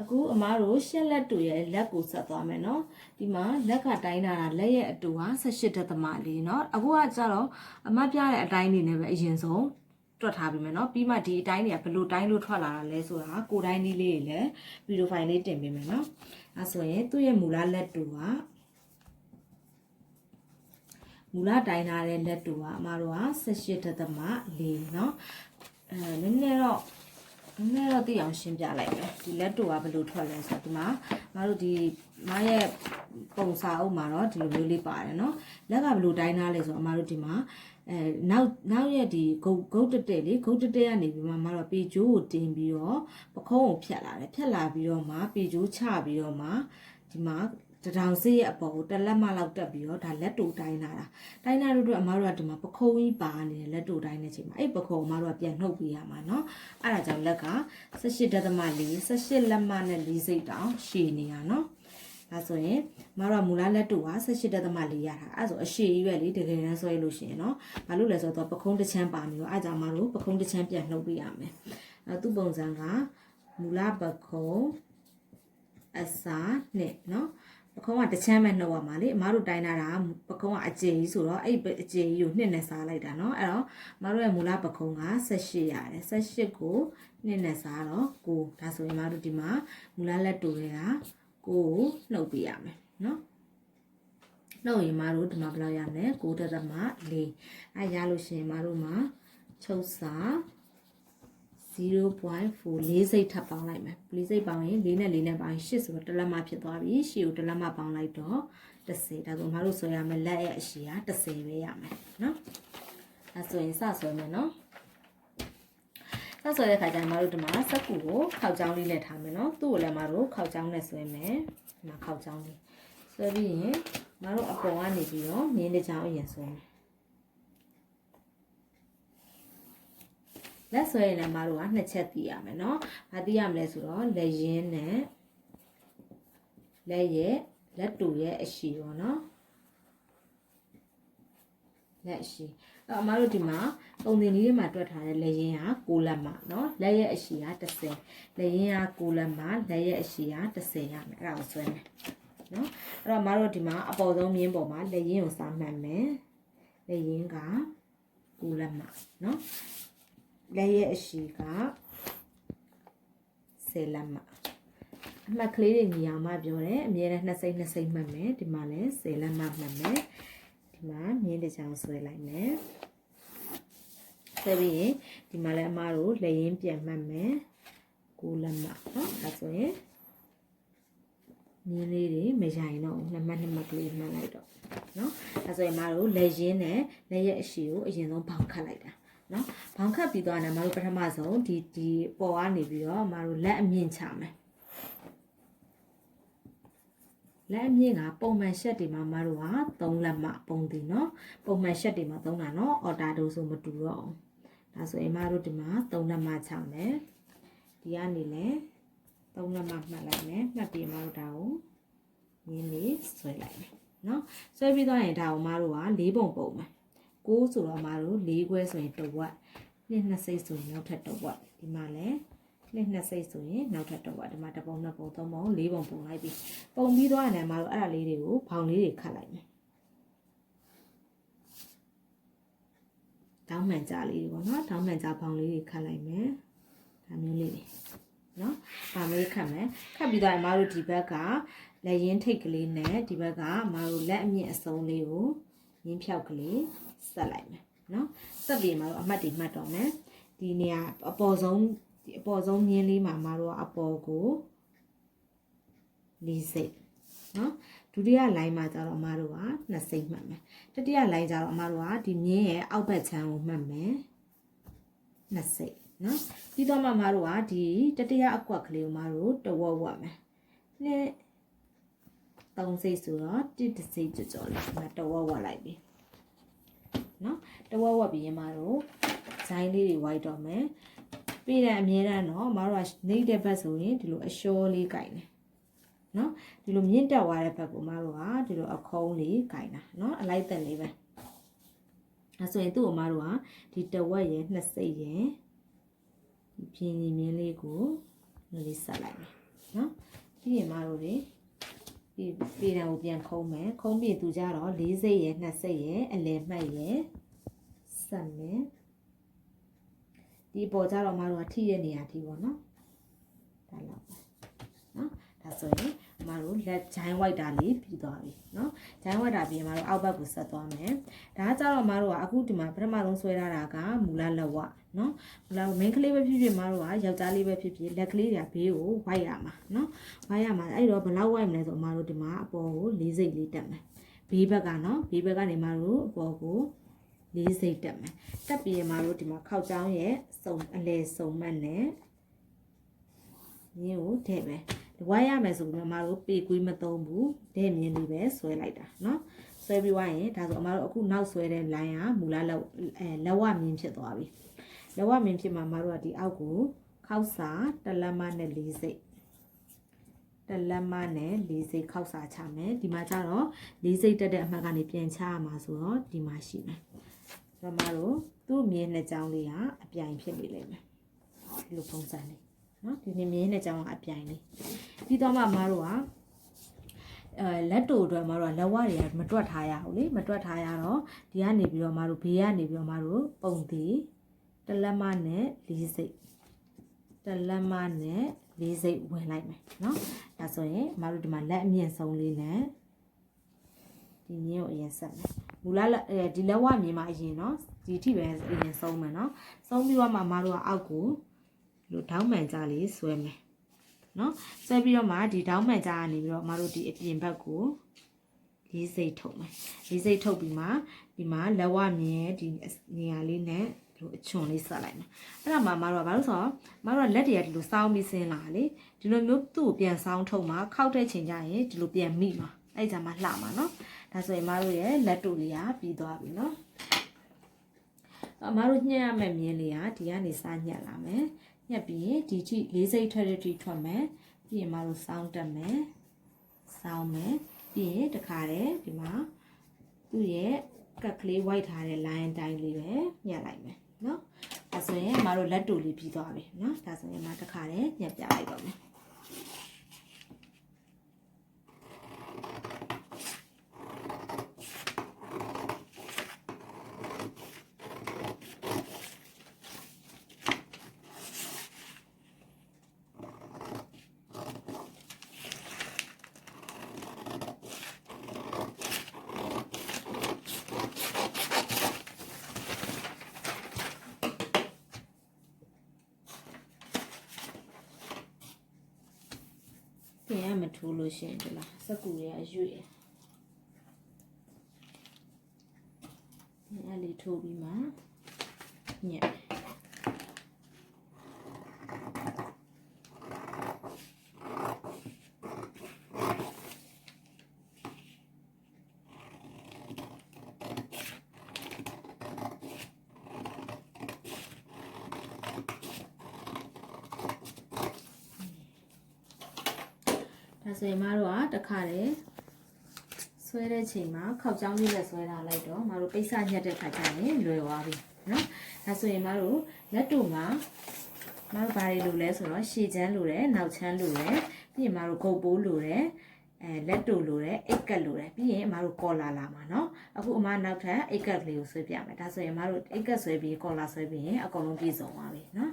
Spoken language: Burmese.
အခုအမားတို့ရှက်လက်တူရဲ့လက်ကိုဆက်သွားမယ်နော်ဒီမှာလက်ကတိုင်းတာလက်ရဲ့အတူဟာ18တက်သမလေးနော်အခုကကျတော့အမတ်ပြတဲ့အတိုင်းနေနဲ့ပဲအရင်ဆုံးတွက်ထားပြီးမယ်နော်ပြီးမှဒီအတိုင်းတွေကဘယ်လိုတိုင်းလို့ထွက်လာတာလဲဆိုတာကိုယ်တိုင်းနည်းလေးတွေလည်းဗီဒီယိုဖိုင်လေးတင်ပေးမယ်နော်အဲဆိုရင်သူ့ရဲ့မူလလက်တူကမူလတိုင်းထားတဲ့လက်တူကအမတို့က18တက်သမ4เนาะအဲနည်းနည်းတော့ နည်းနည်းတော့သိအောင်ရှင်းပြလိုက်မယ်ဒီလက်တူကဘယ်လိုထွက်လဲဆိုတော့ဒီမှာမတို့ဒီမရဲ့ပုံစာအုပ်မှာတော့ဒီလိုမျိုးလေးပါတယ်เนาะလက်ကဘယ်လိုတိုင်းထားလဲဆိုတော့အမတို့ဒီမှာအဲနောက်နောက်ရဲ့ဒီဂုတ်ဂုတ်တက်တက်လေးဂုတ်တက်တက်ကနေပြီးမှမတော့ပေကျိုးကိုတင်ပြီးတော့ပခုံးကိုဖြတ်လာတယ်ဖြတ်လာပြီးတော့မှပေကျိုးချပြီးတော့မှဒီမှာ တထောင်စေးရဲ့အပေါ်ကိုတစ်လက်မလောက်တက်ပြီးတော့ဒါလက်တူတိုင်းလာတာတိုင်းလာလို့တော့အမားတို့ကဒီမှာပခုံးကြီးပါနေတဲ့လက်တူတိုင်းတဲ့ချိန်မှာအဲ့ပခုံးအမားတို့ကပြန်နှုတ်ပေးရမှာเนาะအဲ့ဒါကြောင့်လက်က18ဒသမ4 18လက်မနဲ့4စိတ်တောင်ရှည်နေရเนาะဒါဆိုရင်မတော်မူလလက်တူက18ဒသမ4ရတာအဲ့ဆိုအရှည်ကြီးပဲလေတကယ်တမ်းဆွဲလို့ရှိရင်เนาะဘာလို့လဲဆိုတော့ပခုံးတစ်ချမ်းပါနေတော့အဲ့ကြောင့်မတို့ပခုံးတစ်ချမ်းပြန်နှုတ်ပေးရမယ်အဲ့သူ့ပုံစံကမူလပခုံးအစာနဲ့เนาะ ပခုံးကတစ်ချမ်းပဲနှုတ်ရမှာလေအမားတို့တိုင်းတာကပခုံးကအကျယ်ကြီးဆိုတော့အဲ့အကျယ်ကြီးကိုနှစ်နဲ့စားလိုက်တာเนาะအဲ့တော့အမားတို့ရဲ့မူလပခုံးက18ရတယ်18ကိုနှစ်နဲ့စားတော့9ဒါဆိုရင်အမားတို့ဒီမှာမူလလက်တူတွေက9ကိုနှုတ်ပေးရမယ်เนาะနှုတ်ရင်မတို့ဒီမှာဘယ်လောက်ရမလဲ9တက်သမ4အဲရလို့ရှိရင်မတို့မှာချုပ်စာ 0.4လေးစိတ်ထပ်ပေါင်းလိုက်မယ်လေးစိတ်ပေါင်းရင်၄နဲ့၄နဲ့ပေါင်းရင်8ဆိုတော့တစ်လက်မဖြစ်သွားပြီ8ကိုတစ်လက်မပေါင်းလိုက်တော့10ဒါဆိုမတို့ဆိုရမယ်လက်ရဲ့အရှိက10ပဲရမယ်နော်အဲဆိုရင်စဆွဲမယ်နော်စဆွဲတဲ့ခါကျရင်မတို့ဒီမှာစက်ကူကိုခောက်ချောင်းလေးနဲ့ထားမယ်နော်သူ့ကိုလည်းမတို့ခောက်ချောင်းနဲ့ဆွဲမယ်ဒီမှာခောက်ချောင်းလေးဆွဲပြီးရင်မတို့အပေါ်ကနေပြီးတော့မြင်းတစ်ချောင်းအရင်ဆွဲမယ် လက်ဆွဲရင်လည်းမတို့ကနှစ်ချက်တီးရမယ်နော်။မတီးရမလဲဆိုတော့လက်ရင်းနဲ့လက်ရဲ့လက်တူရဲ့အရှိရောနော်။လက်ရှိအဲ့အမတို့ဒီမှာပုံသင်ကြီးတွေမှာတွက်ထားတဲ့လက်ရင်းက6လက်မှာနော်လက်ရဲ့အရှိက30လက်ရင်းက6လက်မှာလက်ရဲ့အရှိက30ရမယ်အဲ့ဒါကိုဆွဲမယ်နော်အဲ့တော့မတို့ဒီမှာအပေါ်ဆုံးမြင်းပေါ်မှာလက်ရင်းကိုစာမှတ်မယ်လက်ရင်းက6လက်မှာနော် လက်ရဲ့အရှိကဆယ်လက်မအမှတ်ကလေးတွေညီအောင်မပြောတယ်အမြဲတမ်းနှစ်စိမ့်နှစ်စိမ့်မှတ်မယ်ဒီမှာလည်းဆယ်လက်မမှတ်မယ်ဒီမှာမြင်းတစ်ချောင်းဆွဲလိုက်မယ်ဆက်ပြီးရင်ဒီမှာလည်းအမတို့လက်ရင်းပြန်မှတ်မယ်ကိုလက်မနော်ဒါဆိုရင်မြင်းလေးတွေမရိုင်တော့ဘူးနှစ်မှတ်နှစ်မှတ်ကလေးမှတ်လိုက်တော့နော်ဒါဆိုရင်မတို့လက်ရင်းနဲ့လက်ရဲ့အရှိကိုအရင်ဆုံးပေါင်ခတ်လိုက်တာ နော်ဘောင်ခတ်ပြီးသွားတယ်မတို့ပထမဆုံးဒီဒီပေါ်ကနေပြီးတော့မတို့လက်အမြင့်ချမယ်လက်အမြင့်ကပုံမှန်ရှက်တွေမှာမတို့က3လက်မှပုံတည်နော်ပုံမှန်ရှက်တွေမှာ3တာနော်အော်တာဒိုဆိုမတူတော့အောင်ဒါဆိုရင်မတို့ဒီမှာ3လက်မှချမယ်ဒီကနေလဲ3လက်မှမှတ်လိုက်မယ်မှတ်ပြီးမတို့ဒါကိုရင်းလေးဆွဲလိုက်မယ်နော်ဆွဲပြီးသွားရင်ဒါကိုမတို့က၄ပုံပုံမယ် 6ဆိုတော့မတို့၄ခွဲဆိုရင်တစ်ဝက်နှစ်နှစ်စိတ်ဆိုရင်နောက်ထပ်တစ်ဝက်ဒီမှာလည်းနှစ်နှစ်စိတ်ဆိုရင်နောက်ထပ်တစ်ဝက်ဒီမှာတစ်ပုံနှစ်ပုံသုံးပုံ၄ပုံပုံလိုက်ပြီးပုံပြီးသွားရင်လည်းမတို့အဲ့ဒါလေးတွေကိုဘောင်လေးတွေခတ်လိုက်မယ်တောင်းမှန်ကြလေးတွေပေါ့နော်တောင်းမှန်ကြဘောင်လေးတွေခတ်လိုက်မယ်ဒါမျိုးလေးတွေနော်ဒါမျိုးခတ်မယ်ခတ်ပြီးတော့အမတို့ဒီဘက်ကလက်ရင်းထိတ်ကလေးနဲ့ဒီဘက်ကမတို့လက်အမြင့်အစုံလေးကိုရင်းဖြောက်ကလေး ဆက်လိုက်မယ်နော်ဆက်ပြီးမတို့အမှတ်တွေမှတ်တော့မယ်ဒီနေရာအပေါ်ဆုံးဒီအပေါ်ဆုံးမြင်းလေးမှာမတို့ကအပေါ်ကိုလေးစိတ်နော်ဒုတိယလိုင်းမှာကျတော့အမတို့ကနှစ်စိတ်မှတ်မယ်တတိယလိုင်းကျတော့အမတို့ကဒီမြင်းရဲ့အောက်ဘက်ချမ်းကိုမှတ်မယ်နှစ်စိတ်နော်ပြီးတော့မှမတို့ကဒီတတိယအကွက်ကလေးကိုမတို့တဝက်ဝက်မယ်နှစ်သုံးစိတ်ဆိုတော့တစ်တစ်စိတ်ကြော်ကြော်လေးဒီမှာတဝက်ဝက်လိုက်ပြီ နော်တဝက်ဝက်ပြီးရင်မတို့ဇိုင်းလေးတွေဝိုက်တော့မယ်ပြီးတဲ့အမြဲတမ်းတော့မတို့ကနေတဲ့ဘက်ဆိုရင်ဒီလိုအလျှောလေးကြိုင်တယ်နော်ဒီလိုမြင့်တက်သွားတဲ့ဘက်ကိုမတို့ကဒီလိုအခုံးလေးကြိုင်တာနော်အလိုက်တက်လေးပဲအဲဆိုရင်သူ့ကိုမတို့ကဒီတဝက်ရဲ့နှစ်စိတ်ရဲ့ဒီပြင်းပြင်းမြင်းလေးကိုလေးဆက်လိုက်မယ်နော်ပြီးရင်မတို့တွေ ဒီပြည်တံကိုပြန်ခုံးမယ်ခုံးပြီးသူကြတော့၄စိတ်ရယ်2စိတ်ရယ်အလယ်မှတ်ရယ်ဆက်မယ်ဒီပေါ်ကြတော့မတို့ကထိရဲ့နေရာထိပေါ့နော်ဒါလောက်ပဲနော်ဒါဆိုရင် မတို့လက်ဂျိုင်းဝိုက်တာလေးပြီးသွားပြီနော်ဂျိုင်းဝိုက်တာပြီးရင်မတို့အောက်ဘက်ကိုဆက်သွားမယ်ဒါကကြတော့မတို့ကအခုဒီမှာပထမဆုံးဆွဲထားတာကမူလလက်ဝနော်မူလမင်းကလေးပဲဖြစ်ဖြစ်မတို့ကယောက်ျားလေးပဲဖြစ်ဖြစ်လက်ကလေးတွေကဘေးကိုဝိုက်ရမှာနော်ဝိုက်ရမှာအဲ့တော့ဘယ်လောက်ဝိုက်မလဲဆိုမတို့ဒီမှာအပေါ်ကို၄စိတ်လေးတက်မယ်ဘေးဘက်ကနော်ဘေးဘက်ကနေမတို့အပေါ်ကိုလေးစိတ်တက်မယ်တက်ပြီးရင်မတို့ဒီမှာခောက်ချောင်းရဲ့စုံအလဲစုံမှတ်နဲ့ညင်းကိုတဲ့ပဲ ဝိုင်းရမယ်ဆိုပြီးတော့အမတို့ပေကွေးမသုံးဘူးတဲ့မြင်းလေးပဲဆွဲလိုက်တာเนาะဆွဲပြီးွားရင်ဒါဆိုအမတို့အခုနောက်ဆွဲတဲ့ line ကမူလလက်အဲလက်ဝမြင်းဖြစ်သွားပြီလက်ဝမြင်းဖြစ်မှာအမတို့ကဒီအောက်ကိုခောက်စာတစ်လက်မနဲ့၄စိတ်တစ်လက်မနဲ့၄စိတ်ခောက်စာချမယ်ဒီမှာကျတော့၄စိတ်တက်တဲ့အမှတ်ကနေပြန်ချရမှာဆိုတော့ဒီမှာရှိမယ်ဆိုတော့အမတို့သူ့မြင်းနှစ်ကြောင်းလေးကအပြိုင်ဖြစ်နေလိမ့်မယ်ဒီလိုပုံစံလေး နော်ဒီနေ့မြင်းနဲ့ကြောင်းကအပြိုင်လေးပြီးတော့မှမတို့ကအဲလက်တိုအတွက်မတို့ကလက်ဝတွေကမတွက်ထားရဘူးလေမတွက်ထားရတော့ဒီကနေပြီးတော့မတို့ဘေးကနေပြီးတော့မတို့ပုံသေးတလက်မနဲ့လေးစိတ်တလက်မနဲ့လေးစိတ်ဝင်လိုက်မယ်နော်ဒါဆိုရင်မတို့ဒီမှာလက်အမြင့်ဆုံးလေးနဲ့ဒီမြင်းကိုအရင်ဆက်မယ်မူလအဲဒီလက်ဝမြင်မှာအရင်နော်ဒီအထိပဲအရင်ဆုံးမယ်နော်ဆုံးပြီးတော့မှမတို့ကအောက်ကို လိုထောင်းမှန်ကြလေးဆွဲမယ်နော်ဆွဲပြီးတော့မှဒီတောင်းမှန်ကြားကနေပြီးတော့မတို့ဒီအပြင်ဘက်ကိုလေးစိတ်ထုတ်မယ်လေးစိတ်ထုတ်ပြီးမှဒီမှာလက်ဝမြင်ရဲ့ဒီနေရာလေးနဲ့ဒီလိုအချွန်လေးဆက်လိုက်မယ်အဲ့ဒါမှမတို့ကဘာလို့ဆိုတော့မတို့ကလက်တွေကဒီလိုစောင်းပြီးဆင်းလာလေဒီလိုမျိုးသူ့ကိုပြန်စောင်းထုတ်မှခောက်တဲ့ချိန်ကျရင်ဒီလိုပြန်မိမှာအဲ့ကြမှာလှမှာနော်ဒါဆိုရင်မတို့ရဲ့လက်တူလေးကပြီးသွားပြီနော်အမတို့ညှက်ရမယ့်မြင်းလေးကဒီကနေစညှက်လာမယ် ညှက်ပြီးရင်ဒီထိလေးစိတ်ထွက်တဲ့ထိထွက်မယ်ပြီးရင်မတို့စောင်းတက်မယ်စောင်းမယ်ပြီးရင်တခါတည်းဒီမှာသူ့ရဲ့ကက်ကလေး white ထားတဲ့ line တိုင်းလေးပဲညှက်လိုက်မယ်နော်ဒါဆိုရင်မတို့လက်တူလေးပြီးသွားပြီနော်ဒါဆိုရင်မတခါတည်းညှက်ပြလိုက်တော့မယ် ပြင်ရမထိုးလို့ရှိရင်ဒီလားစက်ကူတွေအရွေ့ပြင်ရလေးထိုးပြီးမှညက် ဒါဆိုရင်မတို့ကတခါတည်းဆွဲတဲ့ချိန်မှာခောက်ချောင်းလေးနဲ့ဆွဲထားလိုက်တော့မတို့ပိတ်စညက်တဲ့ခါကျရင်လွယ်သွားပြီနော်ဒါဆိုရင်မတို့လက်တူမှာမတို့ဘာတွေလိုလဲဆိုတော့ရှည်ချမ်းလိုတယ်နောက်ချမ်းလိုတယ်ပြီးရင်မတို့ဂုတ်ပိုးလိုတယ်အဲလက်တူလိုတယ်အိတ်ကတ်လိုတယ်ပြီးရင်အမတို့ကော်လာလာမှာเนาะအခုအမနောက်ထပ်အိတ်ကတ်ကလေးကိုဆွဲပြမယ်ဒါဆိုရင်အမတို့အိတ်ကတ်ဆွဲပြီးကော်လာဆွဲပြီးရင်အကုန်လုံးပြည့်စုံသွားပြီเนาะ